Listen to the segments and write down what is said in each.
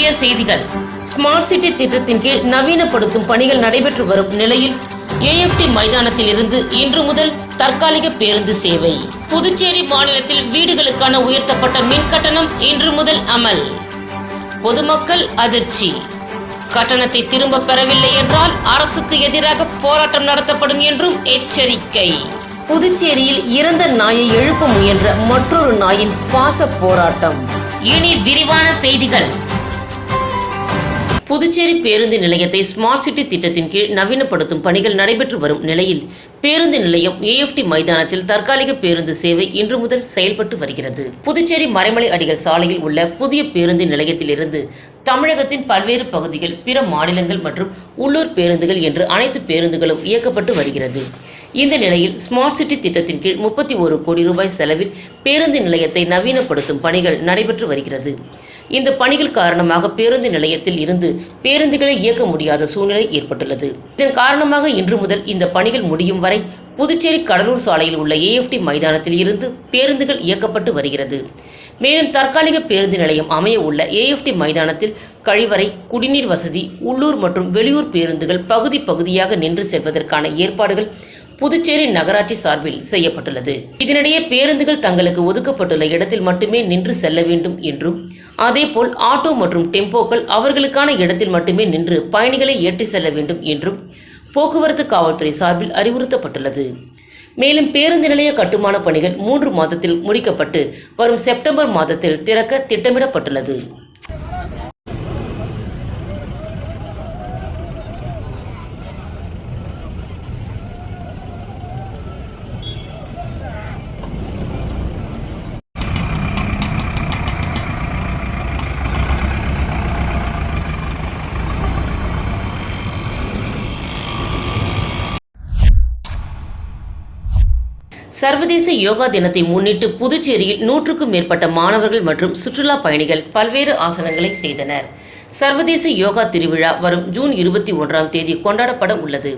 முக்கிய செய்திகள். Smart city திட்டத்தின் கீழ் நவீனப்படுத்தும் பணிகள் நடைபெற்று வரும் நிலையில் ஏஎஃப்டி மைதானத்தில் இருந்து இன்று முதல் தற்காலிக பேருந்து சேவை. புதுச்சேரி மாநிலத்தில் வீடுகளுக்கான உயர்த்தப்பட்ட மின் கட்டணம் இன்று முதல் அமல். பொதுமக்கள் அதிர்ச்சி. கட்டணத்தை திரும்ப பெறவில்லை என்றால் அரசுக்கு எதிராக போராட்டம் நடத்தப்படும் என்றும் எச்சரிக்கை. புதுச்சேரியில் இறந்த நாயை எழுப்ப முயன்ற மற்றொரு நாயின் பாச போராட்டம். இனி விரிவான செய்திகள். புதுச்சேரி பேருந்து நிலையத்தை ஸ்மார்ட் சிட்டி திட்டத்தின் கீழ் நவீனப்படுத்தும் பணிகள் நடைபெற்று வரும் நிலையில் பேருந்து நிலையம் ஏஎஃப்டி மைதானத்தில் தற்காலிக பேருந்து சேவை இன்று முதல் செயல்பட்டு வருகிறது. புதுச்சேரி மறைமலை அடிகள் சாலையில் உள்ள புதிய பேருந்து நிலையத்திலிருந்து தமிழகத்தின் பல்வேறு பகுதிகள் பிற மாநிலங்கள் மற்றும் உள்ளூர் பேருந்துகள் என்று அனைத்து பேருந்துகளும் இயக்கப்பட்டு வருகிறது. இந்த நிலையில் ஸ்மார்ட் சிட்டி திட்டத்தின் கீழ் முப்பத்தி ஒரு கோடி ரூபாய் செலவில் பேருந்து நிலையத்தை நவீனப்படுத்தும் பணிகள் நடைபெற்று வருகிறது. இந்த பணிகள் காரணமாக பேருந்து நிலையத்தில் இருந்து பேருந்துகளை இயக்க முடியாத சூழ்நிலை ஏற்பட்டுள்ளது. இதன் காரணமாக இன்று முதல் இந்த பணிகள் முடியும் வரை புதுச்சேரி கடலூர் சாலையில் உள்ள ஏஎஃப்டி மைதானத்தில் இருந்து பேருந்துகள் இயக்கப்பட்டு வருகிறது. மேலும் தற்காலிக பேருந்து நிலையம் அமைய உள்ள ஏஎஃப்டி மைதானத்தில் கழிவறை குடிநீர் வசதி உள்ளூர் மற்றும் வெளியூர் பேருந்துகள் பகுதி பகுதியாக நின்று செல்வதற்கான ஏற்பாடுகள் புதுச்சேரி நகராட்சி சார்பில் செய்யப்பட்டுள்ளது. இதனிடையே பேருந்துகள் தங்களுக்கு ஒதுக்கப்பட்டுள்ள இடத்தில் மட்டுமே நின்று செல்ல வேண்டும் என்றும் அதேபோல் ஆட்டோ மற்றும் டெம்போக்கள் அவர்களுக்கான இடத்தில் மட்டுமே நின்று பயணிகளை ஏற்றி செல்ல வேண்டும் என்றும் போக்குவரத்து காவல்துறை சார்பில் அறிவுறுத்தப்பட்டுள்ளது. மேலும் பேருந்து நிலைய கட்டுமான பணிகள் மூன்று மாதத்தில் முடிக்கப்பட்டு வரும் செப்டம்பர் மாதத்தில் திறக்க திட்டமிடப்பட்டுள்ளது. சர்வதேச யோகா தினத்தை முன்னிட்டு புதுச்சேரியில் நூற்றுக்கும் மேற்பட்ட மாணவர்கள் மற்றும் சுற்றுலா பயணிகள் பல்வேறு ஆசனங்களை செய்தனர். சர்வதேச யோகா திருவிழா வரும் ஜூன் இருபத்தி ஒன்றாம் தேதி கொண்டாடப்பட உள்ளது.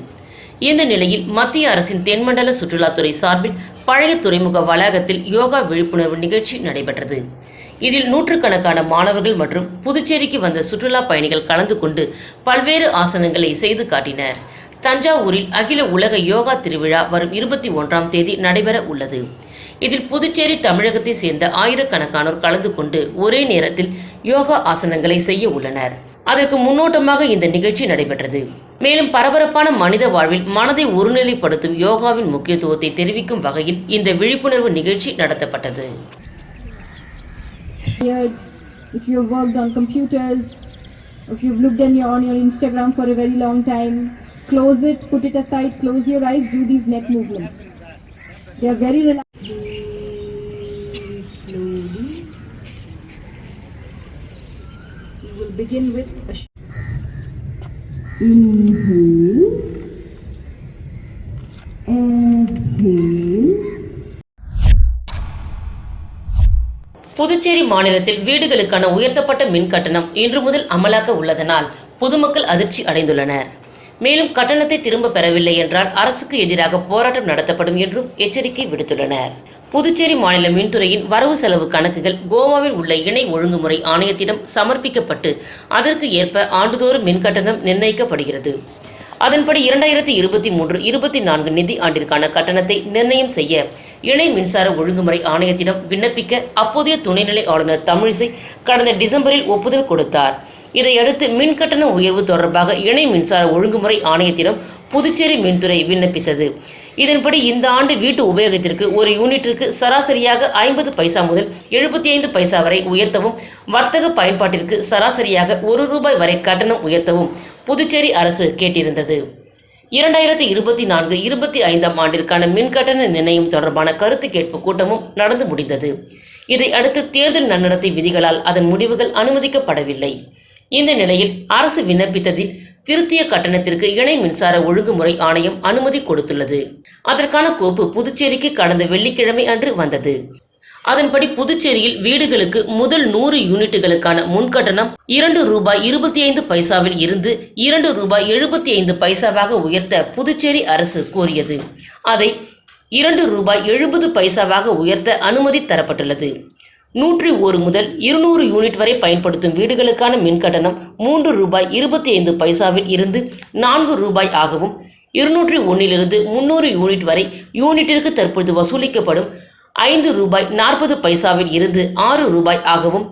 இந்த நிலையில் மத்திய அரசின் தென்மண்டல சுற்றுலாத்துறை சார்பில் பழைய துறைமுக வளாகத்தில் யோகா விழிப்புணர்வு நிகழ்ச்சி நடைபெற்றது. இதில் நூற்றுக்கணக்கான மாணவர்கள் மற்றும் புதுச்சேரிக்கு வந்த சுற்றுலா பயணிகள் கலந்து கொண்டு பல்வேறு ஆசனங்களை செய்து காட்டினர். தஞ்சாவூரில் அகில உலக யோகா திருவிழா வரும் இருபத்தி ஒன்றாம் தேதி நடைபெற உள்ளது. இதில் புதுச்சேரி தமிழகத்தை சேர்ந்த ஆயிரக்கணக்கானோர் கலந்து கொண்டு ஒரே நேரத்தில் யோகா ஆசனங்களை செய்ய உள்ளனர். அதற்கு முன்னோட்டமாக இந்த நிகழ்ச்சி நடைபெற்றது. மேலும் பரபரப்பான மனித வாழ்வில் மனதை ஒருநிலைப்படுத்தும் யோகாவின் முக்கியத்துவத்தை தெரிவிக்கும் வகையில் இந்த விழிப்புணர்வு நிகழ்ச்சி நடத்தப்பட்டது. If you've worked on computers, if you've looked on your, on your Instagram for a very long time, close it, put it aside, close your eyes, do these neck movements. They are very relaxed. Slowly. We will begin with a sh- inhale, exhale. Puducherry மாநிலத்தில் வீடுகளுக்கான உயர்த்தப்பட்ட மின் கட்டணம் இன்று முதல் அமலாக்க உள்ளதனால் பொதுமக்கள் அதிர்ச்சி அடைந்துள்ளனர் மேலும் கட்டணத்தை திரும்ப பெறவில்லை என்றால் அரசுக்கு எதிராக போராட்டம் நடத்தப்படும் என்றும் எச்சரிக்கை விடுத்துள்ளனர். புதுச்சேரி மாநில மின்துறையின் வரவு செலவு கணக்குகள் கோவாவில் உள்ள இணை ஒழுங்குமுறை ஆணையத்திடம் சமர்ப்பிக்கப்பட்டு அதற்கு ஏற்ப ஆண்டுதோறும் மின் கட்டணம் நிர்ணயிக்கப்படுகிறது. அதன்படி இரண்டாயிரத்தி இருபத்தி மூன்று இருபத்தி நான்கு நிதி ஆண்டிற்கான கட்டணத்தை நிர்ணயம் செய்ய இணை மின்சார ஒழுங்குமுறை ஆணையத்திடம் விண்ணப்பிக்க அப்போதைய துணைநிலை ஆளுநர் தமிழிசை கடந்த டிசம்பரில் ஒப்புதல் கொடுத்தார். இதையடுத்து மின் கட்டண உயர்வு தொடர்பாக இணை மின்சார ஒழுங்குமுறை ஆணையத்திடம் புதுச்சேரி மின்துறை விண்ணப்பித்தது. இதன்படி இந்த ஆண்டு வீட்டு உபயோகத்திற்கு ஒரு யூனிட்டிற்கு சராசரியாக ஐம்பது பைசா முதல் எழுபத்தி ஐந்து பைசா வரை உயர்த்தவும் வர்த்தக பயன்பாட்டிற்கு சராசரியாக ஒரு ரூபாய் வரை கட்டணம் உயர்த்தவும் புதுச்சேரி அரசு கேட்டிருந்தது. இரண்டாயிரத்தி இருபத்தி நான்கு இருபத்தி ஐந்தாம் ஆண்டிற்கான மின்கட்டண நிர்ணயம் தொடர்பான கருத்து கேட்பு கூட்டமும் நடந்து முடிந்தது. இதை அடுத்து தேர்தல் நன்னடத்தை விதிகளால் அதன் முடிவுகள் அனுமதிக்கப்படவில்லை. இந்த நிலையில் அரசு விண்ணப்பித்ததில் திருத்திய கட்டணத்திற்கு இணை மின்சார ஒழுங்குமுறை ஆணையம் அனுமதி கொடுத்துள்ளது. அதற்கான கோப்பு புதுச்சேரிக்கு கடந்த வெள்ளிக்கிழமை அன்று வந்தது. அதன்படி புதுச்சேரியில் வீடுகளுக்கு முதல் நூறு யூனிட்டுகளுக்கான முன்கட்டணம் இரண்டு ரூபாய் இருபத்தி ஐந்து பைசாவில் இருந்து இரண்டு ரூபாய் எழுபத்தி ஐந்து பைசாவாக உயர்த்த புதுச்சேரி அரசு கோரியது. அதை இரண்டு ரூபாய் எழுபது பைசாவாக உயர்த்த அனுமதி தரப்பட்டுள்ளது. நூற்றி ஒரு முதல் இருநூறு யூனிட் வரை பயன்படுத்தும் வீடுகளுக்கான மின்கட்டணம் மூன்று ரூபாய் இருபத்தி ஐந்து பைசாவில் இருந்து நான்கு ரூபாய் ஆகவும் இருநூற்றி ஒன்றிலிருந்து முன்னூறு யூனிட் வரை யூனிட்டிற்கு தற்பொழுது வசூலிக்கப்படும் ஐந்து ரூபாய் நாற்பது பைசாவில் இருந்து ஆறு ரூபாய் ஆகவும்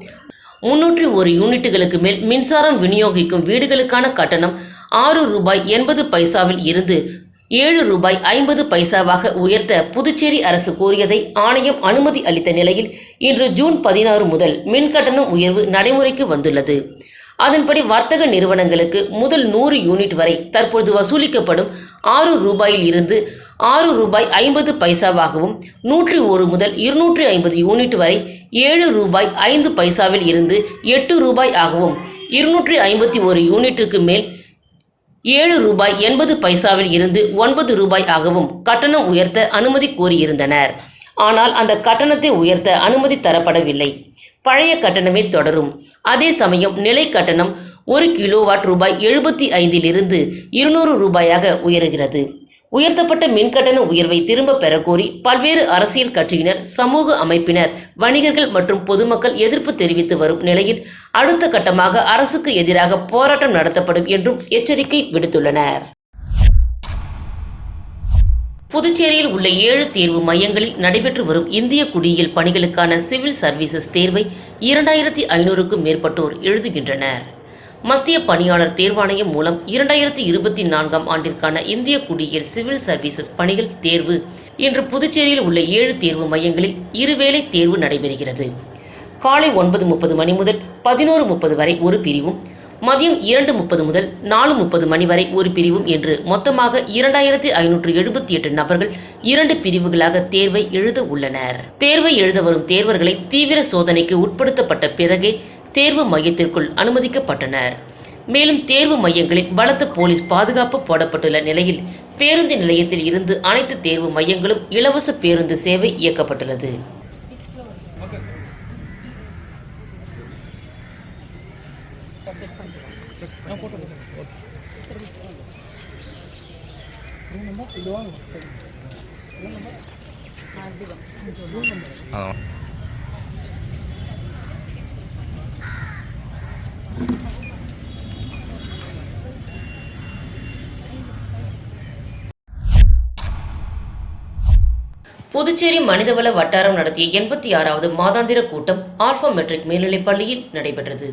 முன்னூற்றி ஒரு யூனிட்டுகளுக்கு மேல் மின்சாரம் விநியோகிக்கும் வீடுகளுக்கான கட்டணம் ஆறு ரூபாய் எண்பது பைசாவில் இருந்து ஏழு ரூபாய் ஐம்பது பைசாவாக உயர்த்த புதுச்சேரி அரசு கோரியதை ஆணையம் அனுமதி அளித்த நிலையில் இன்று ஜூன் பதினாறு முதல் மின்கட்டணம் உயர்வு நடைமுறைக்கு வந்துள்ளது. அதன்படி வர்த்தக நிறுவனங்களுக்கு முதல் நூறு யூனிட் வரை தற்பொழுது வசூலிக்கப்படும் ஆறு ரூபாயில் இருந்து ஆறு ரூபாய் ஐம்பது பைசாவாகவும் நூற்றி ஒரு முதல் இருநூற்றி ஐம்பது யூனிட் வரை ஏழு ரூபாய் ஐந்து பைசாவில் இருந்து எட்டு ரூபாய் ஆகவும் இருநூற்றி ஐம்பத்தி ஒரு யூனிட்டுக்கு மேல் ஏழு ரூபாய் எண்பது பைசாவில் இருந்து ஒன்பது ரூபாய் ஆகவும் கட்டணம் உயர்த்த அனுமதி கோரியிருந்தனர். ஆனால் அந்த கட்டணத்தை உயர்த்த அனுமதி தரப்படவில்லை. பழைய கட்டணமே தொடரும். அதே சமயம் நிலை கட்டணம் ஒரு கிலோவாட் ரூபாய் எழுபத்தி ஐந்திலிருந்து இருநூறு ரூபாயாக உயருகிறது. உயர்த்தப்பட்ட மின்கட்டண உயர்வை திரும்ப பெறக்கோரி பல்வேறு அரசியல் கட்சியினர் சமூக அமைப்பினர் வணிகர்கள் மற்றும் பொதுமக்கள் எதிர்ப்பு தெரிவித்து வரும் நிலையில் அடுத்த கட்டமாக அரசுக்கு எதிராக போராட்டம் நடத்தப்படும் என்றும் எச்சரிக்கை விடுத்துள்ளனர். புதுச்சேரியில் உள்ள ஏழு தேர்வு மையங்களில் நடைபெற்று வரும் இந்திய குடியியல் பணிகளுக்கான சிவில் சர்வீசஸ் தேர்வை இரண்டாயிரத்தி ஐநூறுக்கும் மேற்பட்டோர் எழுதுகின்றனர். மத்திய பணியாளர் தேர்வாணையம் மூலம் இரண்டாயிரத்தி இருபத்தி நான்காம் ஆண்டிற்கான இந்திய குடியியல் சிவில் சர்வீசஸ் பணிகள் தேர்வு. இன்று புதுச்சேரியில் உள்ள ஏழு தேர்வு மையங்களில் இருவேளை தேர்வு நடைபெறுகிறது. காலை ஒன்பது முப்பது மணி முதல் பதினோரு முப்பது வரை ஒரு பிரிவும் மதியம் இரண்டு முப்பது முதல் நாலு முப்பது மணி வரை ஒரு பிரிவும் என்று மொத்தமாக இரண்டாயிரத்தி ஐநூற்று எழுபத்தி எட்டு நபர்கள் இரண்டு பிரிவுகளாக தேர்வை எழுத உள்ளனர். தேர்வை எழுத வரும் தேர்வர்களை தீவிர சோதனைக்கு உட்படுத்தப்பட்ட பிறகே தேர்வு மையத்திற்குள் அனுமதிக்கப்பட்டனர். மேலும் தேர்வு மையங்களில் பலத்த போலீஸ் பாதுகாப்பு போடப்பட்டுள்ள நிலையில் பேருந்து நிலையத்தில் இருந்து அனைத்து தேர்வு மையங்களும் இலவச பேருந்து சேவை இயக்கப்பட்டுள்ளது. அதான் புதுச்சேரி மனிதவள வட்டாரம் நடத்திய எண்பத்தி ஆறாவது மாதாந்திர கூட்டம் ஆல்பா மெட்ரிக் மேல்நிலைப் பள்ளியில் நடைபெற்றது.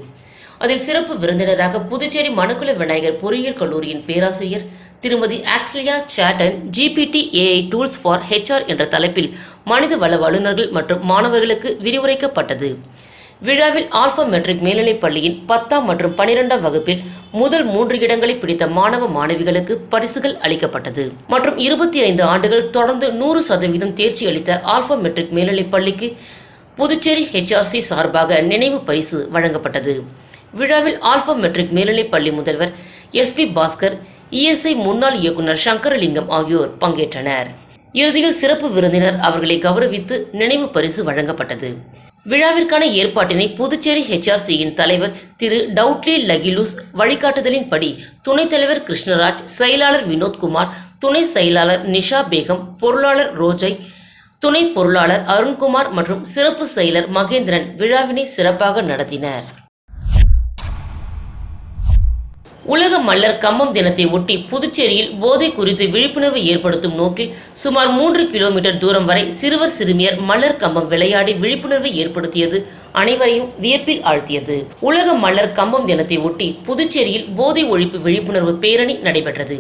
அதில் சிறப்பு விருந்தினராக புதுச்சேரி மணக்குல விநாயகர் பொறியியல் கல்லூரியின் பேராசிரியர் திருமதி Auxilia ChatGPT AI tools for HR என்ற தலைப்பில் மனித வள வல்லுநர்கள் மற்றும் மாணவர்களுக்கு விரிவுரைக்கப்பட்டது. விழாவில் ஆல்பா மெட்ரிக் மேல்நிலைப் பள்ளியின் பத்தாம் மற்றும் பனிரெண்டாம் வகுப்பில் முதல் மூன்று இடங்களை பிடித்த மாணவ மாணவிகளுக்கு பரிசுகள் அளிக்கப்பட்டது. மற்றும் இருபத்தி ஐந்து ஆண்டுகள் தொடர்ந்து நூறு சதவீதம் தேர்ச்சி அளித்த ஆல்பா மெட்ரிக் மேல்நிலைப் பள்ளிக்கு புதுச்சேரி ஹெச்ஆர்சி சார்பாக நினைவு பரிசு வழங்கப்பட்டது. விழாவில் ஆல்பா மெட்ரிக் மேல்நிலைப் பள்ளி முதல்வர் எஸ்பி பாஸ்கர் இஎஸ்ஐ முன்னாள் இயக்குனர் சங்கரலிங்கம் ஆகியோர் பங்கேற்றனர். இறுதியில் சிறப்பு விருந்தினர் அவர்களை கௌரவித்து நினைவு பரிசு வழங்கப்பட்டது. விழாவிற்கான ஏற்பாட்டினை புதுச்சேரி ஹெச்ஆர்சியின் தலைவர் திரு டவுட்லி லகிலூஸ் வழிகாட்டுதலின்படி துணைத் தலைவர் கிருஷ்ணராஜ் செயலாளர் வினோத்குமார் துணை செயலாளர் நிஷா பேகம் பொருளாளர் ரோஜை துணை பொருளாளர் அருண்குமார் மற்றும் சிறப்பு செயலர் மகேந்திரன் விழாவினை சிறப்பாக நடத்தினர். உலக மல்லர் கம்பம் தினத்தை ஒட்டி புதுச்சேரியில் போதை குறித்து விழிப்புணர்வு ஏற்படுத்தும் நோக்கில் சுமார் மூன்று கிலோமீட்டர் தூரம் வரை சிறுவர் சிறுமியர் மல்லர் கம்பம் விளையாடி விழிப்புணர்வை ஏற்படுத்தியது அனைவரையும் வியப்பில் ஆழ்த்தியது. உலக மல்லர் கம்பம் தினத்தை ஒட்டி புதுச்சேரியில் போதை ஒழிப்பு விழிப்புணர்வு பேரணி நடைபெற்றது.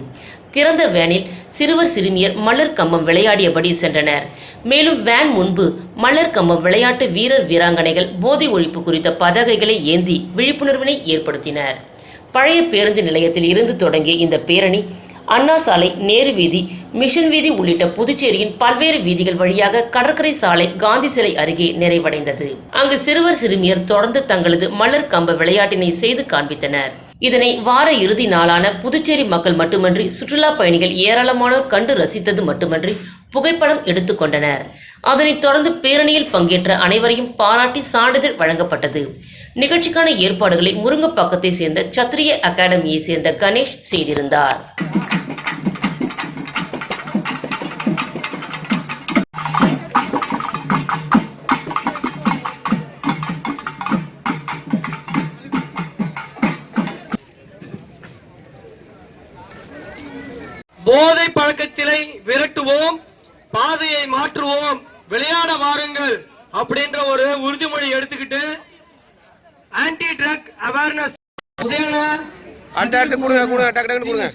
திறந்த வேனில் சிறுவர் சிறுமியர் மலர் கம்பம் விளையாடியபடி சென்றனர். மேலும் வேன் முன்பு மலர் கம்பம் விளையாட்டு வீரர் வீராங்கனைகள் போதை ஒழிப்பு குறித்த பதகைகளை ஏந்தி விழிப்புணர்வினை ஏற்படுத்தினர். பழைய பேருந்து நிலையத்தில் இருந்து தொடங்கிய இந்த பேரணி அண்ணா சாலை நேரு வீதி மிஷன் வீதி உள்ளிட்ட புதுச்சேரியின் பல்வேறு வீதிகள் வழியாக கடற்கரை சாலை காந்தி சிலை அருகே நிறைவடைந்தது. அங்கு சிறுவர் சிறுமியர் தொடர்ந்து தங்களது மலர் கம்ப விளையாட்டினை செய்து காண்பித்தனர். இதனை வார இறுதி நாளான புதுச்சேரி மக்கள் மட்டுமன்றி சுற்றுலா பயணிகள் ஏராளமானோர் கண்டு ரசித்தது மட்டுமன்றி புகைப்படம் எடுத்துக்கொண்டனர் அதனைத் தொடர்ந்து பேரணியில் பங்கேற்ற அனைவரையும் பாராட்டி சான்றிதழ் வழங்கப்பட்டது. நிகழ்ச்சிக்கான ஏற்பாடுகளை முருங்கப்பாக்கத்தை சேர்ந்த சத்திரிய அகாடமியை சேர்ந்த கணேஷ் செய்திருந்தார். போதை பழக்கத்திலை விரட்டுவோம் பாதையை மாற்றுவோம் விளையாட வாருங்கள் அப்படின்ற ஒரு உறுதிமொழி எடுத்துக்கிட்டு ஆன்டி ட்ரக் அவேர்னஸ் உதயன அடுத்து அடுத்து கொடுங்க கொடுங்க டக்கு டக்குன்னு கொடுங்க.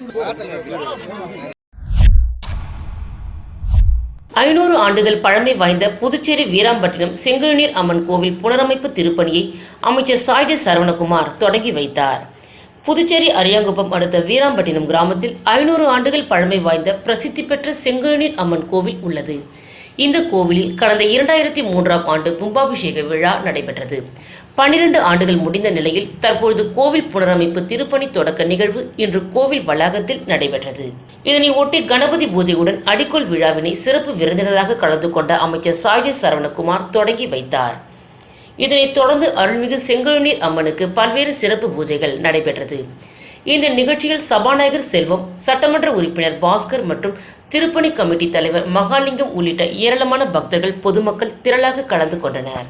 ஐநூறு ஆண்டுகள் பழமை வாய்ந்த புதுச்சேரி வீராம்பட்டினம் செங்கழுநீர் அம்மன் கோவில் புனரமைப்பு திருப்பணியை அமைச்சர் சாய்ஜி சரவணகுமார் தொடங்கி வைத்தார். புதுச்சேரி அரியாங்குப்பம் அடுத்த வீராம்பட்டினம் கிராமத்தில் ஐநூறு ஆண்டுகள் பழமை வாய்ந்த பிரசித்தி பெற்ற செங்கழுநீர் அம்மன் கோவில் உள்ளது. இந்த கோவிலில் கடந்த இரண்டாயிரத்தி மூன்றாம் ஆண்டு கும்பாபிஷேக விழா நடைபெற்றது. பனிரெண்டு ஆண்டுகள் முடிந்த நிலையில் தற்பொழுது கோவில் புனரமைப்பு திருப்பணி தொடக்க நிகழ்வு இன்று கோவில் வளாகத்தில் நடைபெற்றது. இதனை ஒட்டி கணபதி பூஜையுடன் அடிக்கோல் விழாவினை சிறப்பு விருந்தினராக கலந்து கொண்ட அமைச்சர் சாய்ஜி சரவணகுமார் தொடங்கி வைத்தார். இதனைத் தொடர்ந்து அருள்மிகு செங்கழுநீர் அம்மனுக்கு பல்வேறு சிறப்பு பூஜைகள் நடைபெற்றது. இந்த நிகழ்ச்சியில் சபாநாயகர் செல்வம் சட்டமன்ற உறுப்பினர் பாஸ்கர் மற்றும் திருப்பணி கமிட்டி தலைவர் மகாலிங்கம் உள்ளிட்ட ஏராளமான பக்தர்கள் பொதுமக்கள் திரளாக கலந்து கொண்டனர்.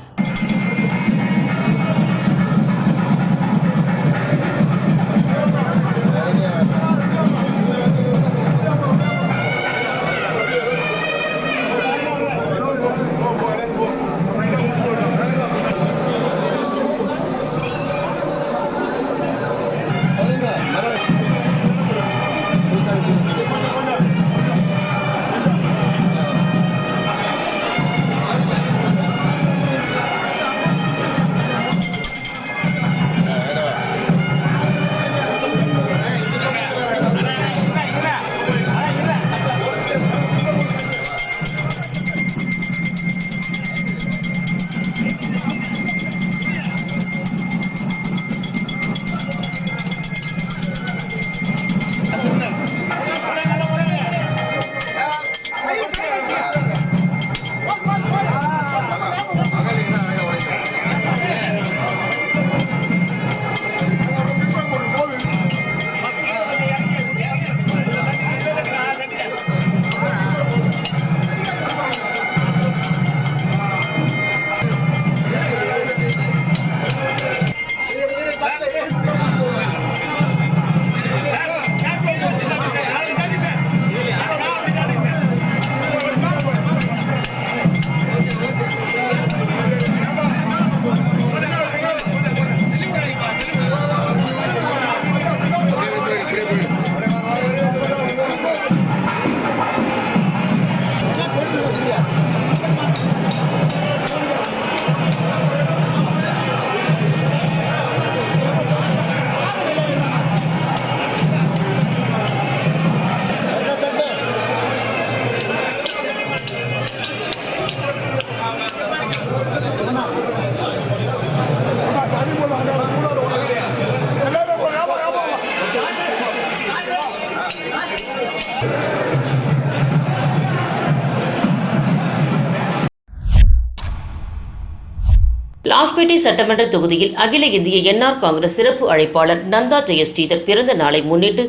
லாஸ்பேட்டை சட்டமன்ற தொகுதியில் அகில இந்திய என்ஆர் காங்கிரஸ் சிறப்பு அழைப்பாளர் நந்தா ஜெயஸ்ரீதர் பிறந்த நாளை முன்னிட்டு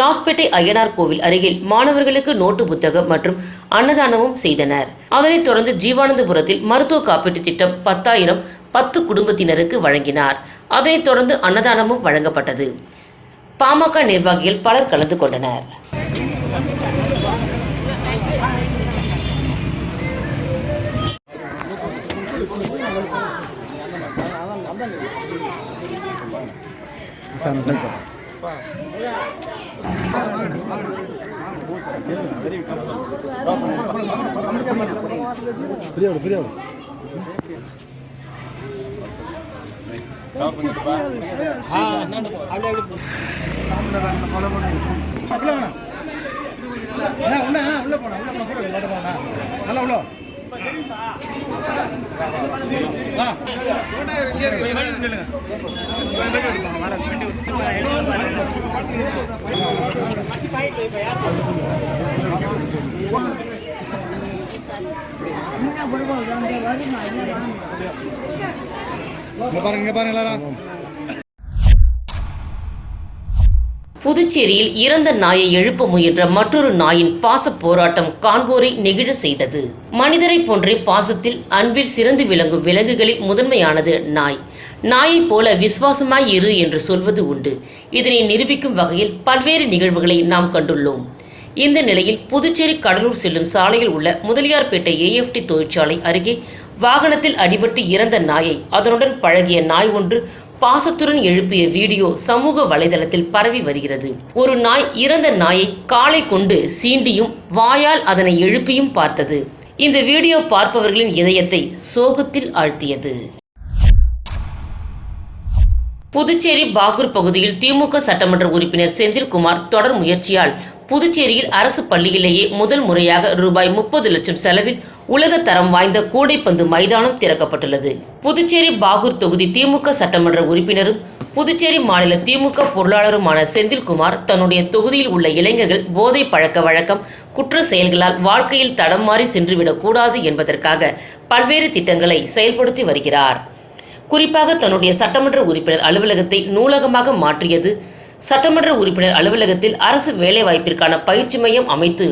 லாஸ்பேட்டை அய்யனார் கோவில் அருகில் மாணவர்களுக்கு நோட்டு புத்தகம் மற்றும் அன்னதானமும் செய்தனர். அதனைத் தொடர்ந்து ஜீவானந்தபுரத்தில் மருத்துவ காப்பீட்டு திட்டம் பத்தாயிரம் பத்து குடும்பத்தினருக்கு வழங்கினார். அதனைத் தொடர்ந்து அன்னதானமும் வழங்கப்பட்டது. பாமக நிர்வாகிகள் பலர் கலந்து கொண்டனர். பிரியாடு பிரியாடு உள்ள போனா உள்ள போனா நல்லா உள்ள பாருங்க பாருங்க எல்லாரும். புதுச்சேரியில் இறந்த நாயை எழுப்ப முயன்ற மற்றொரு நாயின் பாச போராட்டம் காண்போரை நெகிழ செய்தது. மனிதரைப் போன்றே பாசத்தில் அன்பில் சிறந்து விளங்கும் விலங்குகளில் முதன்மையானது நாய். நாயைப் போல விசுவாசமாய் இரு என்று சொல்வது உண்டு. இதனை நிரூபிக்கும் வகையில் பல்வேறு நிகழ்வுகளை நாம் கண்டுள்ளோம். இந்த நிலையில் புதுச்சேரி கடலூர் செல்லும் சாலையில் உள்ள முதலியார்பேட்டை ஏஎஃப்டி தொழிற்சாலை அருகே வாகனத்தில் அடிபட்டு இறந்த நாயை அதனுடன் பழகிய நாய் ஒன்று பாசத்துடன் எழுப்பிய வீடியோ சமூக வலைதளத்தில் பரவி வருகிறது. ஒரு நாய் இறந்த நாயை காலை கொண்டு சீண்டியும் வாயால் அதனை எழுப்பியும் பார்த்தது. இந்த வீடியோ பார்ப்பவர்களின் இதயத்தை சோகத்தில் ஆழ்த்தியது. புதுச்சேரி பாகூர் பகுதியில் திமுக சட்டமன்ற உறுப்பினர் செந்தில்குமார் தொடர் முயற்சியால் புதுச்சேரியில் அரசு பள்ளியிலேயே முதல் முறையாக ரூபாய் முப்பது லட்சம் செலவில் உலக தரம் வாய்ந்த கூடைப்பந்து மைதானம் திறக்கப்பட்டுள்ளது. புதுச்சேரி பாகூர் தொகுதி திமுக சட்டமன்ற உறுப்பினரும் புதுச்சேரி மாநில திமுக பொருளாளருமான செந்தில்குமார் தன்னுடைய தொகுதியில் உள்ள இளைஞர்கள் போதை பழக்க வழக்கம் குற்ற செயல்களால் வாழ்க்கையில் தடம் மாறி சென்றுவிடக் கூடாது என்பதற்காக பல்வேறு திட்டங்களை செயல்படுத்தி வருகிறார். குறிப்பாக தன்னுடைய சட்டமன்ற உறுப்பினர் அலுவலகத்தை நூலகமாக மாற்றியது சட்டமன்ற உறுப்பினர் அலுவலகத்தில் அரசு வேலைவாய்ப்பிற்கான பயிற்சி மையம் அமைத்து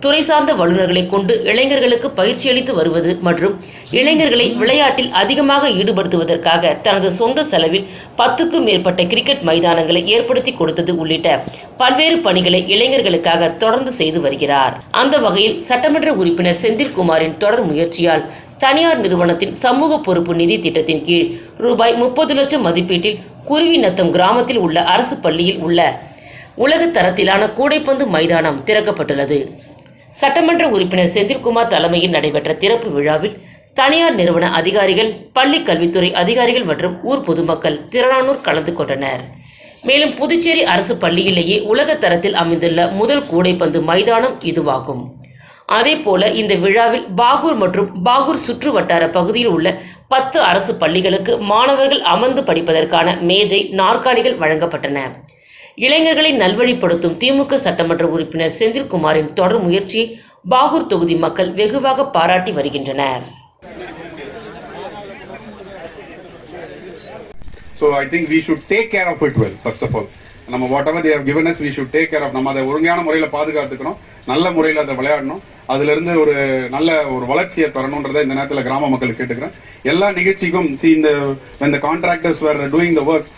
துறை சார்ந்த வல்லுநர்களை கொண்டு இளைஞர்களுக்கு பயிற்சி அளித்து வருவது மற்றும் இளைஞர்களை விளையாட்டில் அதிகமாக ஈடுபடுத்துவதற்காக தனது சொந்த செலவில் பத்துக்கும் மேற்பட்ட கிரிக்கெட் மைதானங்களை ஏற்படுத்தி கொடுத்தது உள்ளிட்ட பல்வேறு பணிகளை இளைஞர்களுக்காக தொடர்ந்து செய்து வருகிறார். அந்த வகையில் சட்டமன்ற உறுப்பினர் செந்தில்குமாரின் தொடர் முயற்சியால் தனியார் நிறுவனத்தின் சமூக பொறுப்பு நிதி திட்டத்தின் கீழ் ரூபாய் முப்பது லட்சம் மதிப்பீட்டில் குருவிநத்தம் கிராமத்தில் உள்ள அரசு பள்ளியில் உள்ள உலக தரத்திலான கூடைப்பந்து மைதானம் திறக்கப்பட்டுள்ளது. சட்டமன்ற உறுப்பினர் செந்தில்குமார் தலைமையில் நடைபெற்ற திறப்பு விழாவில் தனியார் நிறுவன அதிகாரிகள் பள்ளி கல்வித்துறை அதிகாரிகள் மற்றும் ஊர் பொதுமக்கள் திரளானோர் கலந்து கொண்டனர். மேலும் புதுச்சேரி அரசு பள்ளியிலேயே உலக தரத்தில் அமைந்துள்ள முதல் கூடைப்பந்து மைதானம் இதுவாகும். அதே போல இந்த விழாவில் பாகூர் மற்றும் பாகூர் சுற்று வட்டார பகுதியில் உள்ள பத்து அரசு பள்ளிகளுக்கு மாணவர்கள் அமர்ந்து படிப்பதற்கான மேஜை நாற்காலிகள் வழங்கப்பட்டன இளைஞர்களை நல்வழிப்படுத்தும் திமுக சட்டமன்ற உறுப்பினர் செந்தில்குமாரின் தொடர் முயற்சியை பாகூர் தொகுதி மக்கள் வெகுவாக பாராட்டி வருகின்றனர் So I think we should take care of it well, first of all. நம்ம whatever they've given us we should take நம்ம அதை ஒழுங்கான முறையில் பாதுகாத்துக்கணும். நல்ல முறையில் அதை விளையாடணும். அதுல இருந்து ஒரு நல்ல ஒரு வளர்ச்சியை பெறணுன்றதை இந்த நேரத்தில் கிராம மக்கள் கேட்டுக்கிறேன் எல்லா நிகழ்ச்சிக்கும் சி இந்த when the the work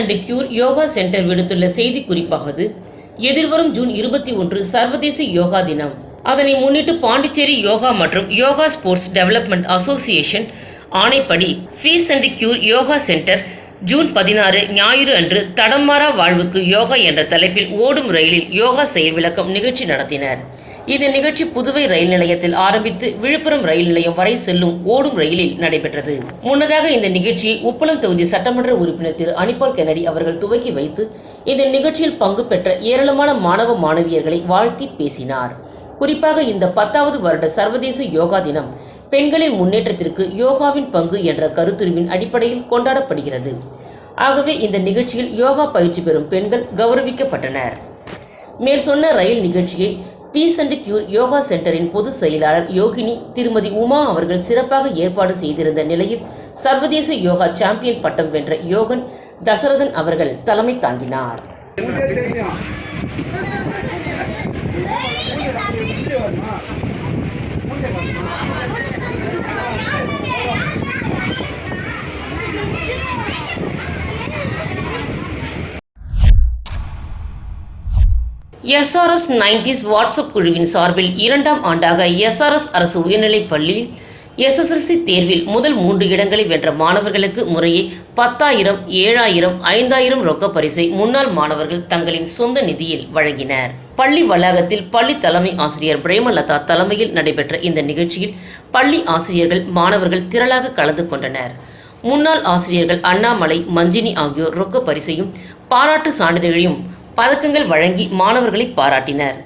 and cure yoga centre விடுத்துள்ள செய்தி குறிப்பாவது எதிர்வரும் ஜூன் இருபத்தி ஒன்று சர்வதேச யோகா தினம். அதனை முன்னிட்டு பாண்டிச்சேரி யோகா மற்றும் யோகா ஸ்போர்ட்ஸ் டெவலப்மெண்ட் அசோசியேஷன் ஆணைப்படி peace and cure yoga centre June பதினாறு ஞாயிறு அன்று தடம்மாறா வாழ்வுக்கு யோகா என்ற தலைப்பில் ஓடும் ரயிலில் யோகா செயல் விளக்கம் நிகழ்ச்சி நடத்தினர். இந்த நிகழ்ச்சி புதுவை ரயில் நிலையத்தில் ஆரம்பித்து விழுப்புரம் ரயில் நிலையம் வரை செல்லும் ஓடும் ரயிலில் நடைபெற்றது. முன்னதாக இந்த நிகழ்ச்சியை உப்பளம் தொகுதி சட்டமன்ற உறுப்பினர் திரு. அனிபால் கென்னடி அவர்கள் துவக்கி வைத்து இந்த நிகழ்ச்சியில் பங்கு பெற்ற ஏராளமான மாணவ மாணவியர்களை வாழ்த்தி பேசினார். குறிப்பாக இந்த பத்தாவது வருட சர்வதேச யோகா தினம் பெண்களின் முன்னேற்றத்திற்கு யோகாவின் பங்கு என்ற கருத்துருவின் அடிப்படையில் கொண்டாடப்படுகிறது. ஆகவே இந்த நிகழ்ச்சியில் யோகா பயிற்சி பெறும் பெண்கள் கௌரவிக்கப்பட்டனர். மேல் சொன்ன ரயில் நிகழ்ச்சியை பீஸ் அண்ட் கியூர் யோகா சென்டரின் பொதுச் செயலாளர் யோகினி திருமதி உமா அவர்கள் சிறப்பாக ஏற்பாடு செய்திருந்த நிலையில் சர்வதேச யோகா சாம்பியன் பட்டம் வென்ற யோகன் தசரதன் அவர்கள் தலைமை தாங்கினார். எஸ்ஆர்எஸ் நைன்டிஸ் வாட்ஸ்அப் குழுவின் சார்பில் இரண்டாம் ஆண்டாக எஸ்ஆர்எஸ் அரசு உயர்நிலைப் பள்ளியில் எஸ்எஸ்எல்சி தேர்வில் முதல் மூன்று இடங்களை வென்ற மாணவர்களுக்கு முறையே பத்தாயிரம் ஏழாயிரம் ஐந்தாயிரம் ரொக்க பரிசை முன்னாள் மாணவர்கள் தங்களின் சொந்த நிதியில் வழங்கினர். பள்ளி வளாகத்தில் பள்ளி தலைமை ஆசிரியர் பிரேமலதா தலைமையில் நடைபெற்ற இந்த நிகழ்ச்சியில் பள்ளி ஆசிரியர்கள் மாணவர்கள் திரளாக கலந்து கொண்டனர். முன்னாள் ஆசிரியர்கள் அண்ணாமலை மஞ்சினி ஆகியோர் ரொக்க பரிசையும் பாராட்டு சான்றிதழையும் பதக்கங்கள் வழங்கி மாணவர்களை பாராட்டினர்.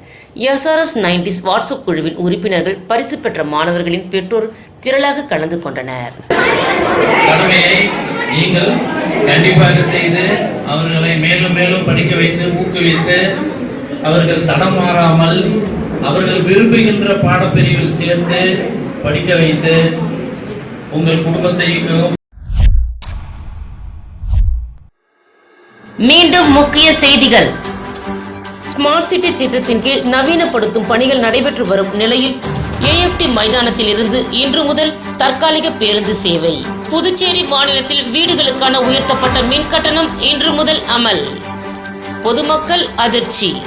எஸ்ஆர்எஸ் நைன்டிஸ் வாட்ஸ்அப் குழுவின் உறுப்பினர்கள் பரிசு பெற்ற மாணவர்களின் பெற்றோர் திரளாக கலந்து கொண்டனர். நீங்கள் கண்டிப்பாக செய்து அவர்களை மேலும் மேலும் படிக்க வைத்து ஊக்குவித்து அவர்கள் தடம் மாறாமல் அவர்கள் விரும்புகின்ற பாடப்பிரிவில் சேர்த்து படிக்க வைத்து உங்கள் குடும்பத்தையும் மீண்டும் முக்கிய செய்திகள். ஸ்மார்ட் சிட்டி திட்டத்தின் கீழ் நவீனப்படுத்தும் பணிகள் நடைபெற்று வரும் நிலையில் ஏஎஃப்டி மைதானத்தில் இருந்து இன்று முதல் தற்காலிக பேருந்து சேவை. புதுச்சேரி மாநிலத்தில் வீடுகளுக்கான உயர்த்தப்பட்ட மின் கட்டணம் இன்று முதல் அமல். பொதுமக்கள் அதிர்ச்சி.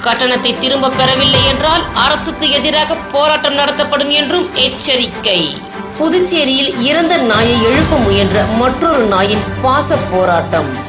கட்டணத்தை திரும்ப பெறவில்லை என்றால் அரசுக்கு எதிராக போராட்டம் நடத்தப்படும் என்றும் எச்சரிக்கை. புதுச்சேரியில் இறந்த நாயை எழுப்ப முயன்ற மற்றொரு நாயின் பாச போராட்டம்.